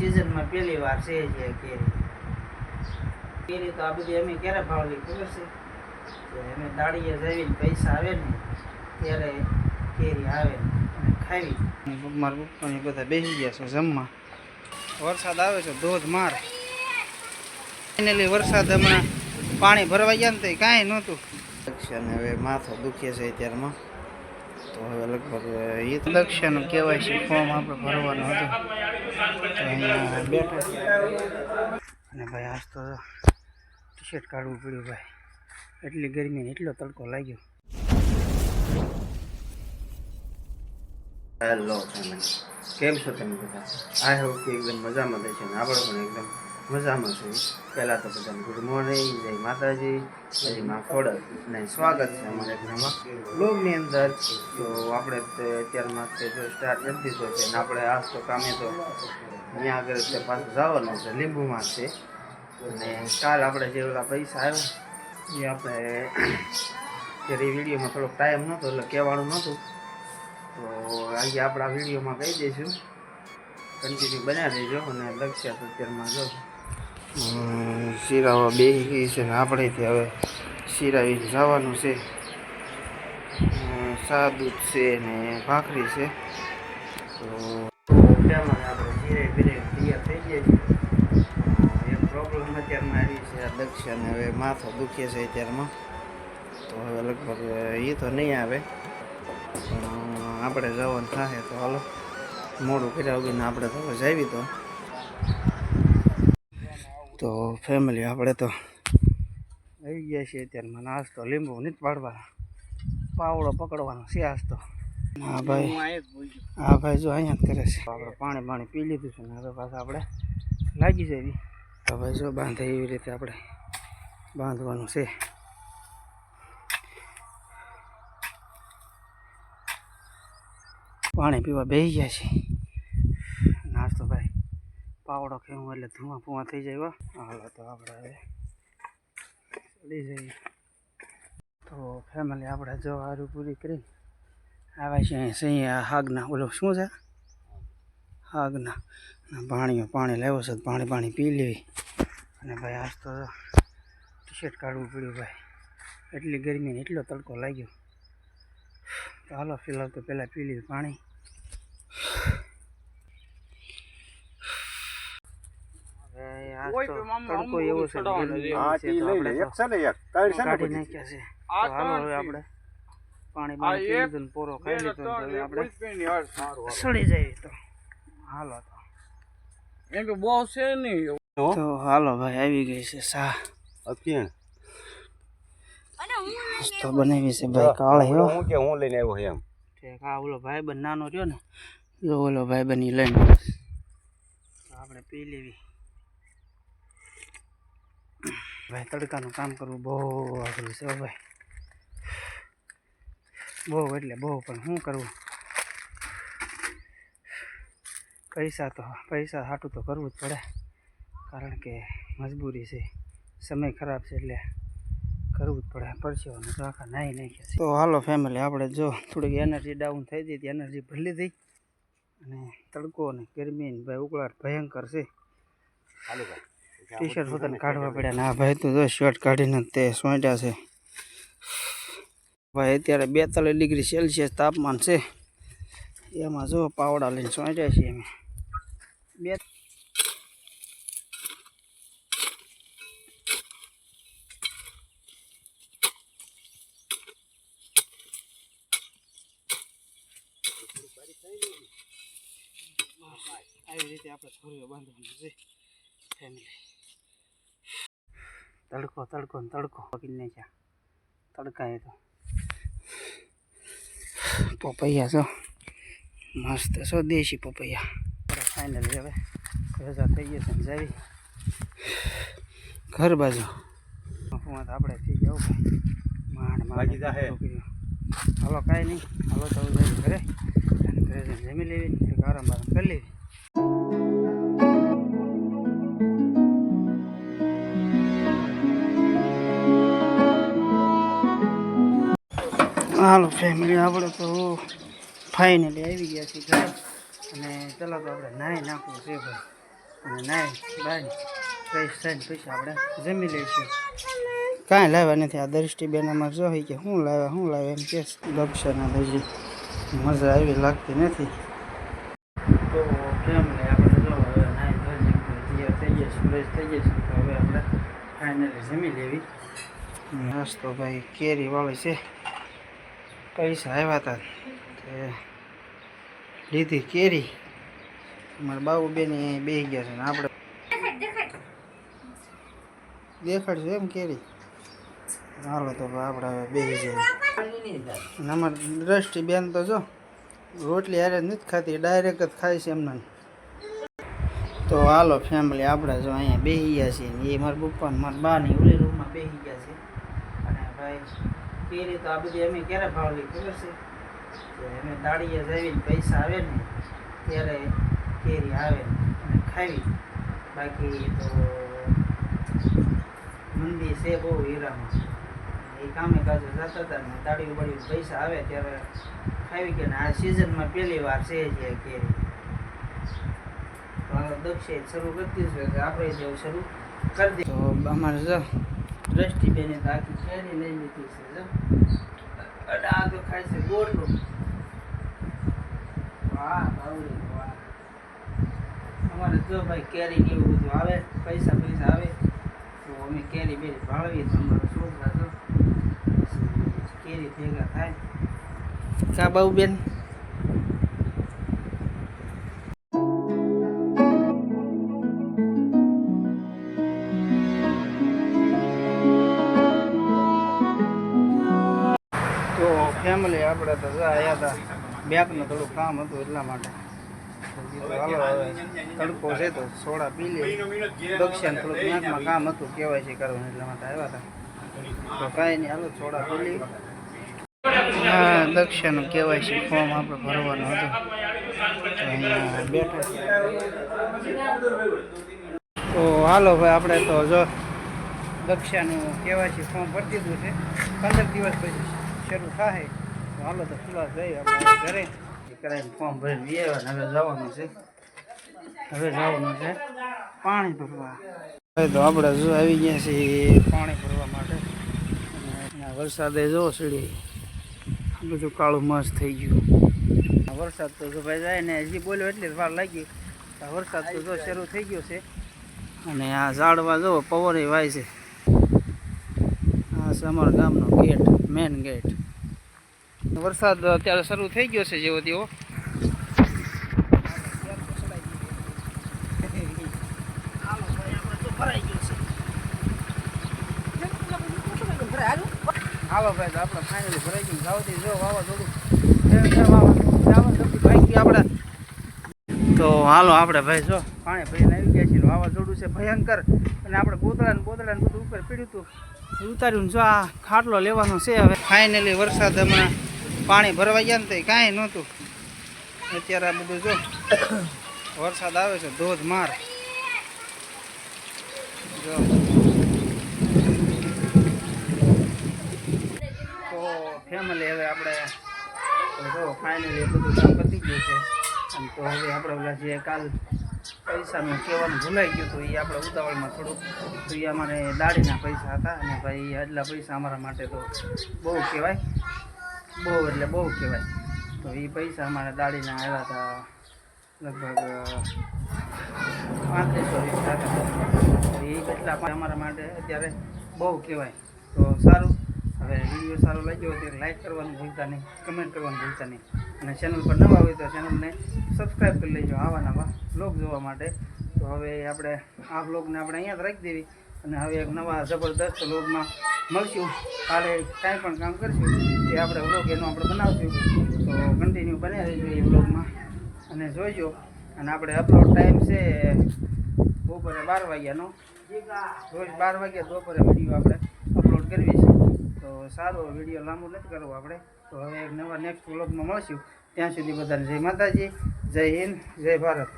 સિઝનમાં પહેલી વાર છે જે કેરી. કેરી તો આ બધી અમે ક્યારે ભાવલી ખબર છે? કે અમે દાડીએ જઈને પૈસા આવે ને ત્યારે કેરી આવે અને ખાવી. મારા પપ્પાને બધા બેસી ગયા છે જમવા. વરસાદ આવે છે ધોધમાર ફાઇનલી વરસાદ હમણાં પાણી ભરવા ગયા ને તો કાંઈ નહોતું. હવે માથો દુખે છે અત્યારમાં. તો હવે લગભગ કહેવાય છે, ફોર્મ આપણે ભરવાનું હતું. તો અહીંયા બેઠા અને ભાઈ, આજ તો ટી શર્ટ કાઢવું પડ્યું ભાઈ. એટલી ગરમી એટલો તડકો લાગ્યો. હેલો કેમ છો તમે બધા? આઈ હોપ કે એકદમ મજામાં રહેશે ને આપણે પણ એકદમ મજામાં છું. પહેલાં તો બધાને ગુડ મોર્નિંગ જય માતાજી જય મા ખોડલ. અને સ્વાગત છે અમારા ઘરમાં બ્લોગની અંદર. તો આપણે અત્યારમાં તે જો સ્ટાર્ટ કરી દીધો છે અને આપણે આજ તો કામે તો અહીંયા આગળ તે પાછું જવાનું છે, લીંબુમાં છે. અને કાલ આપણે જે ઓલા પૈસા આવ્યા એ આપણે ત્યારે વિડીયોમાં થોડોક ટાઈમ નહોતો, એટલે કહેવાનું નહોતું. તો આજે આપણા વિડીયોમાં કહી દઈશું. કન્ટિન્યુ બનાવી દેજો અને લક્ષ્ય અત્યારમાં જો શીરાવા બે ગઈ છે ને આપણે હવે શિરાવી જવાનું છે. સાદું છે ને ભાખરી છે. તો આપણે બીરે તૈયાર થઈ ગયા છીએ એક પ્રોબ્લેમ અત્યારમાં આવી છે આ દક્ષાને હવે માથો દુખે છે અત્યારમાં. તો હવે લગભગ એ તો નહીં આવે. પણ આપણે જવાનું થાય તો હાલો. મોડું કર્યા વગરને આપણે તો જાવી તો. તો ફેમિલી આપણે તો આવી ગયા છીએ અત્યારમાં નાસ્તો લીંબુ નથી પાડવા પાવડો પકડવાનો છે આજ તો. હા ભાઈ. હા ભાઈ જો અહીંયા જ કરે છે. આપણે પાણી પાણી પી લીધું છે ને હવે પાછા આપણે લાગી જવી તો ભાઈ જો બાંધે એવી રીતે આપણે બાંધવાનું છે. પાણી પીવા બેસી ગયા છે નાસ્તો ભાઈ. પાવડો ખેવું એટલે ધુઆ ફુઆ થઈ જાય હાલો તો આપણે હવે ચડી જઈએ. તો ફેમિલી આપણે જો હારું પૂરી કરી આવ્યા છે અહીં સહી હાગના, ઓલો શું છે? હાગના. પાણીઓ પાણી લેવો છે, પાણી પાણી પી લેવી અને ભાઈ આજ તો ટી શર્ટ કાઢવું પડ્યું ભાઈ. એટલી ગરમીને એટલો તડકો લાગ્યો. તો હાલો, ફિલહાલ તો પહેલાં પી લીધું પાણી હવે આજ તો તડકો એવો છે ને ગરમી એવી છે તો આપણે તો કાઢી નાખ્યા છે. હાલો હવે આપણે પાણી પાણી પી લીધું ને ખાઈ લીધો ને તો હવે આપણે સડી જાય તો. હાલો તો. એમ કે બહુ છે નહીં તો? હાલો ભાઈ આવી ગઈ છે સા તો બનાવી છે ભાઈ કાળે હો. કે હું લઈને આવ્યો એમ? ઠીક આ ઓલો ભાઈ બન નાનો રહ્યો ને જો ઓલો ભાઈ બની લઈને. આપણે પી લેવી. ભાઈ, તડકાનું કામ કરવું બહુ અઘરું છે ભાઈ. બહુ એટલે બહુ, પણ શું કરવું? પૈસા તો, પૈસા હાટું તો કરવું જ પડે. કારણ કે મજબૂરી છે, સમય ખરાબ છે એટલે કરવું જ પડે. અને તો આખા નાહી નાખ્યા તો હાલો ફેમિલી આપણે જો થોડીક એનર્જી ડાઉન થઈ હતી એનર્જી ભરલી લીધી અને તડકો અને ગરમી ભાઈ ઉકળાટ ભયંકર છે. ટી શર્ટ પોતાને કાઢવા પડ્યા. ને ભાઈ તો જો શર્ટ કાઢીને તે સોંટ્યા છે. ભાઈ અત્યારે બેતાલીસ ડિગ્રી સેલ્સિયસ તાપમાન છે. એમાં જો પાવડા લઈને સોંટ્યા છીએ અમે. બે આવી રીતે આપણે છોરીઓ બાંધવાનું છે ફેમિલી તડકો તડકો ને તડકો પકડીને છે. તડકાએ તો. પપૈયા છો મસ્ત છો દેશી પપૈયા. ફાઇનલી હવે. રજા થઈ ગઈ છે જાવી. ઘર બાજુ. ફોન આપણે થઈ જાવ માંડ. માંડ. હાલો કાંઈ નહીં. હાલો તો ઘરે. ઘરે જમી લેવી આરામ આરામ કરી લેવી. હાલો ફેમિલી આપણે તો ફાઇનલી આવી ગયા છીએ ઘર. અને ચાલો તો આપણે નાહી નાખવું છે ભાઈ. અને નાહી બાય ફ્રેશ થઈને પછી આપણે જમી લઈશું. કાંઈ લાવ્યા નથી. આ દૃષ્ટિબેન અમારે જો કે શું લાવ્યા શું લાવ્યા એમ કે દક્ષાના હજી મજા આવી લાગતી નથી. તો ને આપણે જો હવે નાહી થઈ ગયા થઈ ગયા તો હવે આપણે ફાઇનલી જમી લેવી. નાસ્તો ભાઈ કેરી વાળી છે. પૈસા આવ્યા હતા તે લીધી કેરી. મારા બાબુ બેન બેસી ગયા છે ને આપણે દેખાડશું એમ કેરી. હાલો તો આપણે હવે બેસી જઈએ. અમારી દ્રષ્ટિ બેન તો જો રોટલી હારે નથી ખાતી ડાયરેક્ટ જ ખાય છે એમને તો હાલો ફેમિલી આપણે જો અહીંયા બેસી ગયા છીએ એ મારા પપ્પા મારા મારા બાની ઓલી રૂમમાં બેસી ગયા છે અને ભાઈ કેરી તો આ બધી અમે ક્યારે ભાવલી ખબર છે? અમે દાડીએ જઈને પૈસા આવે ને, ત્યારે કેરી આવે અને ખાવી. બાકી તો મંદી છે બહુ હીરામાં. એ કામે કાજે જતા હતા ને દાડી ઉપાડી પૈસા આવે ત્યારે ખાવી કે આ સિઝનમાં પહેલી વાર છે જે કેરી. તો દક્ષે શરૂ કરતી છે આપણે જેવું શરૂ કરી દે તો અમારે દ્રષ્ટિબેને તો આખી કેરી લઈ લીધી છે, જો. અને આ તો ખાય છે ગોળનું. વાહ, બાવળી, વાહ. અમારે જો ભાઈ કેરી ને એવું બધું આવે, પૈસા પૈસા આવે, તો અમે કેરી બેરી ભાળવીએ તો અમારા છોકરા તો કેરી ભેગા થાય. કા બાઉ બેન તો આવ્યા હતા બેંકનું થોડું કામ હતું એટલા માટે. તડકો છે તો સોડા પી લે. દક્ષિણ થોડુંક બેંકમાં કામ હતું કેવાયસી કરવાનું એટલા માટે આવ્યા હતા તો કાંઈ નહીં, હાલો સોડા પી લઈએ હા, દક્ષિણનું કેવાયસી ફોર્મ આપણે ભરવાનું હતું. બેઠા તો હાલો ભાઈ, આપણે તો જો દક્ષાનું કેવાયસી ફોર્મ ભરી દીધું છે. પંદર દિવસ પછી શરૂ થાય. હાલો તો ખુલા જઈ આપણે ઘરે. કરાવીને ફોર્મ ભરીને વી આવ્યા હવે જવાનું છે. હવે જવાનું છે પાણી ભરવા. હવે તો આપણે જો આવી ગયા છીએ પાણી ભરવા માટે. અને વરસાદે જો સીડી. બધું કાળું મસ્ત થઈ ગયું. વરસાદ તો જો ભાઈ જાય ને હજી બોલ્યો એટલી વાર લાગી. વરસાદ તો જો શરૂ થઈ ગયો છે. અને આ ઝાડવા જો પવન વાય છે. આ સમર ગામનો ગેટ મેન ગેટ વરસાદ અત્યારે શરૂ થઈ ગયો છે જેવો તેવો. હાલો ભાઈ, તો આપણે ફાઇનલી ભરાઈ ગયું. જાવતી જો વાવાઝોડું. આપણે. તો હાલો આપણે ભાઈ, જો, પાણી ભરીને આવી ગયા છીએ. વાવાઝોડું છે ભયંકર. અને આપણે બોતળા ને બોતળા ને બધું ઉપર પીડ્યું હતું. ઉતાર્યું જો આ ખાટલો લેવાનો છે હવે. ફાઇનલી વરસાદ હમણાં પાણી ભરવા ગયા ને તો કાંઈ નહોતું. અત્યારે આ બધું જો વરસાદ આવે છે ધોધમાર જો. તો ફેમિલી હવે આપણે જો ફાઇનલી બધું કામ પતી ગયું છે. અને તો હવે આપણે ઓલા જે કાલ પૈસાનું કહેવાનું ભૂલાઈ ગયું હતું, એ આપણે ઉતાવળમાં થોડુંક. તો એ અમારે દાડીના પૈસા હતા અને ભાઈ, આટલા પૈસા અમારા માટે તો બહુ કહેવાય. બહુ એટલે બહુ કહેવાય. તો એ પૈસા અમારા દાડીના આવ્યા હતા લગભગ પાંત્રીસો તો એ કેટલા અમારા માટે અત્યારે બહુ કહેવાય. તો સારું. હવે વીડિયો સારો લાગ્યો હોય તો લાઇક કરવાનું ભૂલતા નહીં, કમેન્ટ કરવાનું ભૂલતા નહીં. અને ચેનલ પર નવા હોય તો ચેનલને સબસ્ક્રાઈબ કરી લેજો, આવા નવા બ્લોગ જોવા માટે. તો હવે આપણે આ બ્લોગને આપણે અહીંયા જ રાખી દેવી. અને હવે એક નવા જબરદસ્ત બ્લોગમાં મળશું. કાલે કાંઈ પણ કામ કરશું, એ આપણે વ્લોગ એનો આપણે બનાવશું. તો કન્ટિન્યુ બન્યા રહેજો એ વ્લોગમાં અને જોઈજો અને આપણે અપલોડ ટાઈમ છે બપોરે બાર વાગ્યાનો. રોજ બાર વાગ્યા બપોરે વીડિયો આપણે અપલોડ કરવી છે. તો સારો વીડિયો લાંબો નથી કરવો આપણે. તો હવે એક નવા નેક્સ્ટ વ્લોગમાં મળશું. ત્યાં સુધી બધાને જય માતાજી, જય હિન્દ, જય ભારત.